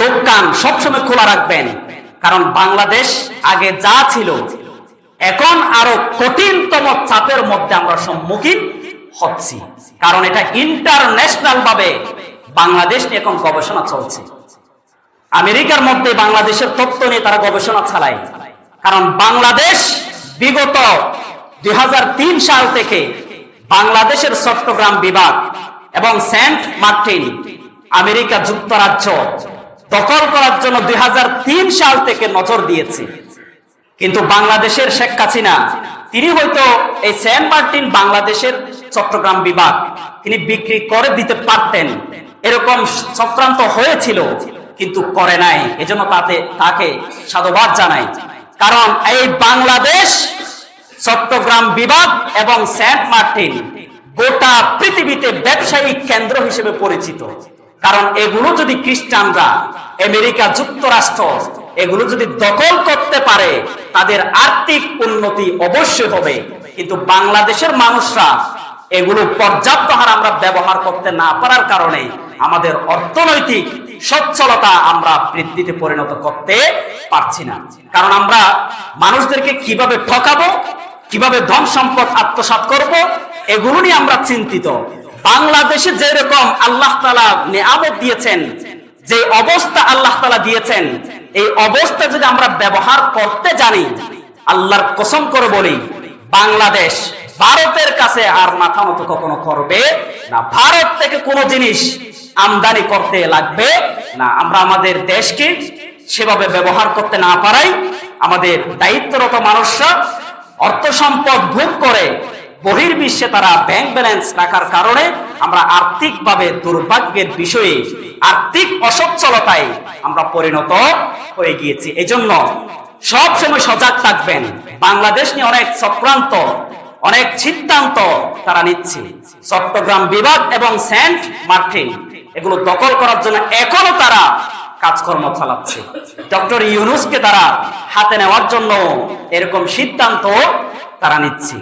চোখ কান সবসময় খোলা রাখবেন। কারণ বাংলাদেশ আগে যা ছিল, এখন আরও কঠিনতম চাপের মধ্যে আমরা সম্মুখীন হচ্ছি। কারণ এটা ইন্টারন্যাশনাল ভাবে বাংলাদেশ নিয়ে এখন গবেষণা চলছে। আমেরিকার মধ্যে বাংলাদেশের তত্ত্ব নিয়ে তারা গবেষণা চালায়। কারণ বাংলাদেশ বিগত দুই হাজার তিন সাল থেকে বাংলাদেশের চট্টগ্রাম বিভাগ এবং সেন্ট মার্টিন, আমেরিকা যুক্তরাজ্য দখল করার জন্য দুই হাজার তিন সাল থেকে নজর দিয়েছে। কিন্তু বাংলাদেশের শেখ হাসিনা, তিনি হয়তো এই সেন্ট মার্টিন বাংলাদেশের চট্টগ্রাম বিভাগ, তিনি বিক্রি করে দিতে পারতেন। এরকম চক্রান্ত হয়েছিল, কিন্তু করে নাই। এজন্য তাতে, তাকে সাধুবাদ জানাই। কারণ এই বাংলাদেশ, চট্টগ্রাম বিভাগ এবং সেন্ট মার্টিন গোটা পৃথিবীতে ব্যবসায়িক কেন্দ্র হিসেবে পরিচিত। কারণ এগুলো যদি খ্রিস্টানরা, আমেরিকা যুক্তরাষ্ট্র, এগুলো যদি দখল করতে পারে, তাদের আর্থিক উন্নতি অবশ্যই হবে। কিন্তু বাংলাদেশের মানুষরা এগুলো পর্যাপ্ত হার আমরা ব্যবহার করতে না পারার কারণে আমাদের অর্থনৈতিক সচ্ছলতা আমরা বৃদ্ধিতে পরিণত করতে পারছি না। কারণ আমরা মানুষদেরকে কীভাবে ঠকাবো, কীভাবে ধন সম্পদ আত্মসাৎ করব, এগুলো নিয়ে আমরা চিন্তিত। বাংলাদেশে যেরকম আল্লাহ তালা নিয়ামত দিয়েছেন, যে অবস্থা আল্লাহ তালা দিয়েছেন, এই অবস্থা যদি আমরা ব্যবহার করতে জানি, আল্লাহর কসম করে বলি, বাংলাদেশ ভারতের কাছে আর মাথা মতো কখনো করবে না। ভারত থেকে কোনো জিনিস আমদানি করতে লাগবে না। আমরা আমাদের দেশকে সেভাবে ব্যবহার করতে না পারাই আমাদের দায়িত্বরত মানুষরা অর্থ সম্পদ ভোগ করে বহির্বিশ্বে তারা ব্যাংক ব্যালেন্স রাখার কারণে আমরা আর্থিকভাবে দুর্ভাগ্যের বিষয়ে, আর্থিক অসচ্ছলতায় আমরা পরিণত হয়ে গিয়েছি। এজন্য সব সময় সজাগ থাকবেন। বাংলাদেশ নিয়ে অনেক চক্রান্ত, অনেক সিদ্ধান্ত তারা নিচ্ছে। চট্টগ্রাম বিভাগ এবং সেন্ট মার্টিন, এগুলো দখল করার জন্য এখনও তারা কাজকর্ম চালাচ্ছে। ডক্টর ইউনুসকে তারা হাতে নেওয়ার জন্য এরকম সিদ্ধান্ত তারা নিচ্ছে।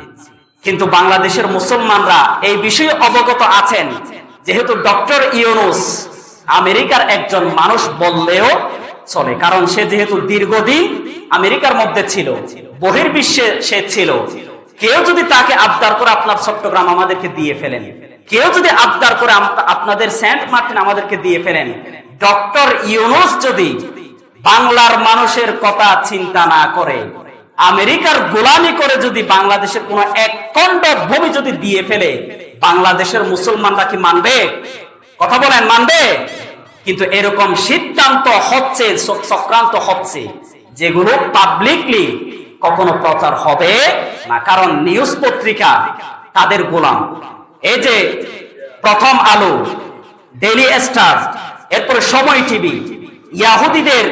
কিন্তু বাংলাদেশের মুসলমানরা এই বিষয়ে অবগত আছেন, যেহেতু ডক্টর ইউনুস আমেরিকার একজন মানুষ বললেও চলে, কারণ সে যেহেতু দীর্ঘদিন আমেরিকার মধ্যে ছিল, বহির্বিশ্বে সে ছিল, কেউ যদি তাকে আবদার করে আপনার চট্টগ্রাম আমাদেরকে দিয়ে ফেলেন, কেউ যদি আবদার করে আপনাদের সেন্ট মার্টিন আমাদেরকে দিয়ে ফেলেন, ডক্টর ইউনুস যদি বাংলার মানুষের কথা চিন্তা না করে আমেরিকার গোলামি করে যদি বাংলাদেশের কোন এক ভূমি যদি দিয়ে ফেলে, বাংলাদেশের মুসলমানরা কি মানবে? কথা বলেন, মানবে? কিন্তু এরকম সিদ্ধান্ত হচ্ছে চক্রান্ত হচ্ছে, যেগুলো পাবলিকলি কখনো প্রচার হবে না। কারণ নিউজ পত্রিকা তাদের গোলাম। এই যে প্রথম আলো ডেলি স্টার এরপরে সময় টিভি, ইয়াহুদিদের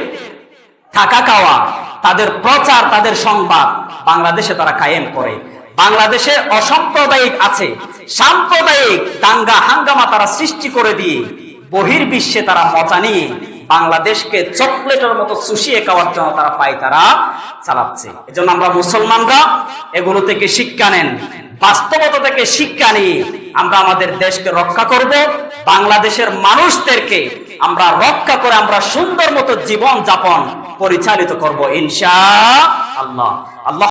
থাকা খাওয়া, তাদের প্রচার, তাদের সংবাদ বাংলাদেশে তারা কায়েম করে। বাংলাদেশে অসাম্প্রদায়িক আছে। সাম্প্রদায়িক দাঙ্গা, হাঙ্গামা তারা সৃষ্টি করে দিয়ে বহির্বিশ্বে তারা মজা নিয়ে বাংলাদেশকে চকলেটের মতো চুষিয়ে খাওয়ার জন্য তারা পায় তারা চালাচ্ছে। এজন্য আমরা মুসলমানরা এগুলো থেকে শিক্ষা নেন। বাস্তবতা থেকে শিক্ষা নিয়ে আমরা আমাদের দেশকে রক্ষা করব। বাংলাদেশের মানুষদেরকে আমরা রক্ষা করে আমরা সুন্দর মতো জীবন যাপন পরিচালিত করব ইনশা আল্লাহ। আল্লাহ